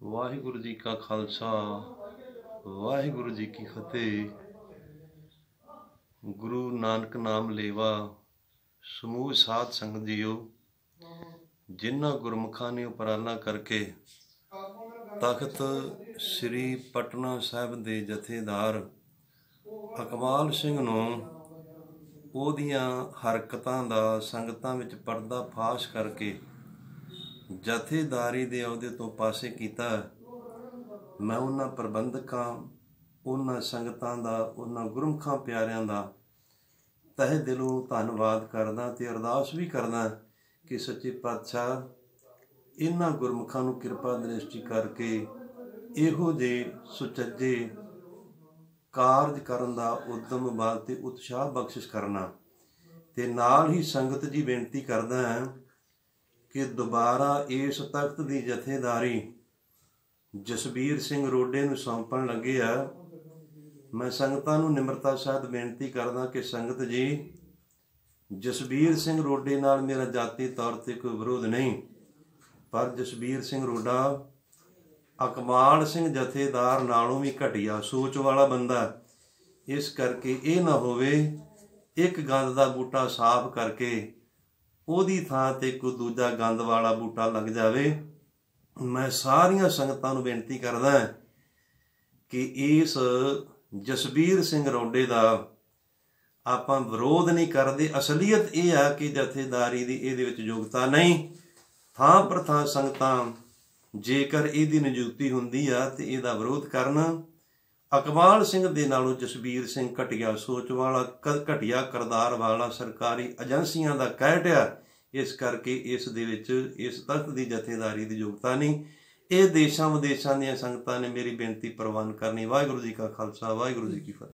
ਵਾਹਿਗੁਰੂ ਜੀ ਕਾ ਖਾਲਸਾ, ਵਾਹਿਗੁਰੂ ਜੀ ਕੀ ਫਤਿਹ। ਗੁਰੂ ਨਾਨਕ ਨਾਮ ਲੇਵਾ, ਸਮੂਹ ਸਾਧ ਸੰਗਤ ਜੀਓ, ਜਿਨ੍ਹਾਂ ਗੁਰਮੁਖਾਂ ਨੇ ਉਪਰਾਲਾ ਕਰਕੇ ਤਖਤ ਸ੍ਰੀ ਪਟਨਾ ਸਾਹਿਬ ਦੇ ਜਥੇਦਾਰ ਅਕਮਾਲ ਸਿੰਘ ਨੂੰ ਉਹਦੀਆਂ ਹਰਕਤਾਂ ਦਾ ਸੰਗਤਾਂ ਵਿੱਚ ਪਰਦਾ ਫਾਸ਼ ਕਰਕੇ ਜਥੇਦਾਰੀ ਦੇ ਅਹੁਦੇ ਤੋਂ ਪਾਸੇ ਕੀਤਾ। ਮੈਂ ਉਹਨਾਂ ਪ੍ਰਬੰਧਕਾਂ, ਉਹਨਾਂ ਸੰਗਤਾਂ ਦਾ, ਉਹਨਾਂ ਗੁਰਮਖਾਂ ਪਿਆਰਿਆਂ ਦਾ ਤਹਿ ਦਿਲੋਂ ਧੰਨਵਾਦ ਕਰਦਾ ਤੇ ਅਰਦਾਸ ਵੀ ਕਰਦਾ ਕਿ ਸੱਚੇ ਪਾਤਸ਼ਾਹ ਇਹਨਾਂ ਗੁਰਮਖਾਂ ਨੂੰ ਕਿਰਪਾ ਦ੍ਰਿਸ਼ਟੀ ਕਰਕੇ ਇਹੋ ਜੇ ਸੁਚੱਜੇ ਕਾਰਜ ਕਰਨ ਦਾ ਉਦਮ ਬਲ ਤੇ ਉਤਸ਼ਾਹ ਬਖਸ਼ਿਸ਼ ਕਰਨਾ। ਤੇ ਨਾਲ ਹੀ ਸੰਗਤ ਜੀ ਬੇਨਤੀ ਕਰਦਾ ਹਾਂ ਕਿ ਦੁਬਾਰਾ ਇਸ ਤਖਤ ਦੀ ਜਥੇਦਾਰੀ ਜਸਬੀਰ ਸਿੰਘ ਰੋਡੇ ਨੂੰ ਸੌਂਪਣ ਲੱਗੇ ਆ। ਮੈਂ ਸੰਗਤਾਂ ਨੂੰ ਨਿਮਰਤਾ ਸਹਿਤ ਬੇਨਤੀ ਕਰਦਾ ਕਿ ਸੰਗਤ ਜੀ, ਜਸਬੀਰ ਸਿੰਘ ਰੋਡੇ ਨਾਲ ਮੇਰਾ ਜਾਤੀ ਤੌਰ ਤੇ ਕੋਈ ਵਿਰੋਧ ਨਹੀਂ, ਪਰ ਜਸਬੀਰ ਸਿੰਘ ਰੋਡਾ ਅਕਮਾਲ ਸਿੰਘ ਜਥੇਦਾਰ ਨਾਲੋਂ ਵੀ ਘਟੀਆ ਸੋਚ ਵਾਲਾ ਬੰਦਾ ਇਸ ਕਰਕੇ ਇਹ ਨਾ ਹੋਵੇ ਇੱਕ ਗੰਦ ਦਾ ਬੂਟਾ ਸਾਫ਼ ਕਰਕੇ ਉਹਦੀ ਥਾਂ ਤੇ ਕੋਈ ਦੂਜਾ ਗੰਦ ਵਾਲਾ ਬੂਟਾ ਲੱਗ ਜਾਵੇ। ਮੈਂ ਸਾਰੀਆਂ ਸੰਗਤਾਂ ਨੂੰ ਬੇਨਤੀ ਕਰਦਾ ਕਿ ਇਸ ਜਸਬੀਰ ਸਿੰਘ ਰੋਡੇ ਦਾ ਆਪਾਂ ਵਿਰੋਧ ਨਹੀਂ ਕਰਦੇ। ਅਸਲੀਅਤ ਇਹ ਆ ਕਿ ਜਥੇਦਾਰੀ ਦੀ ਇਹਦੇ ਵਿੱਚ ਯੋਗਤਾ ਨਹੀਂ। ਥਾਂ ਪਰ ਥਾਂ ਸੰਗਤਾਂ ਜੇਕਰ ਇਹਦੀ ਨਿਯੁਕਤੀ ਹੁੰਦੀ ਆ ਤੇ ਇਹਦਾ ਵਿਰੋਧ ਕਰਨਾ ਅਕਬਾਲ ਸਿੰਘ ਦੇ ਨਾਲੋਂ ਜਸਬੀਰ ਸਿੰਘ ਘਟਿਆ ਸੋਚ ਵਾਲਾ ਘਟਿਆ ਕਰਦਾਰ ਵਾਲਾ ਸਰਕਾਰੀ ਏਜੰਸੀਆਂ ਦਾ ਕਹਿਟਿਆ ਇਸ ਕਰਕੇ ਇਸ ਦੇ ਵਿੱਚ ਇਸ ਤਖਤ ਦੀ ਜਥੇਦਾਰੀ ਦੀ ਯੋਗਤਾ ਨਹੀਂ। ਇਹ ਦੇਸ਼ਾਂ ਵਿਦੇਸ਼ਾਂ ਦੀਆਂ ਸੰਗਤਾਂ ਨੇ ਮੇਰੀ ਬੇਨਤੀ ਪ੍ਰਵਾਨ ਕਰਨੀ। ਵਾਹਿਗੁਰੂ ਜੀ ਕਾ ਖਾਲਸਾ, ਵਾਹਿਗੁਰੂ ਜੀ ਕੀ ਫਤਿਹ।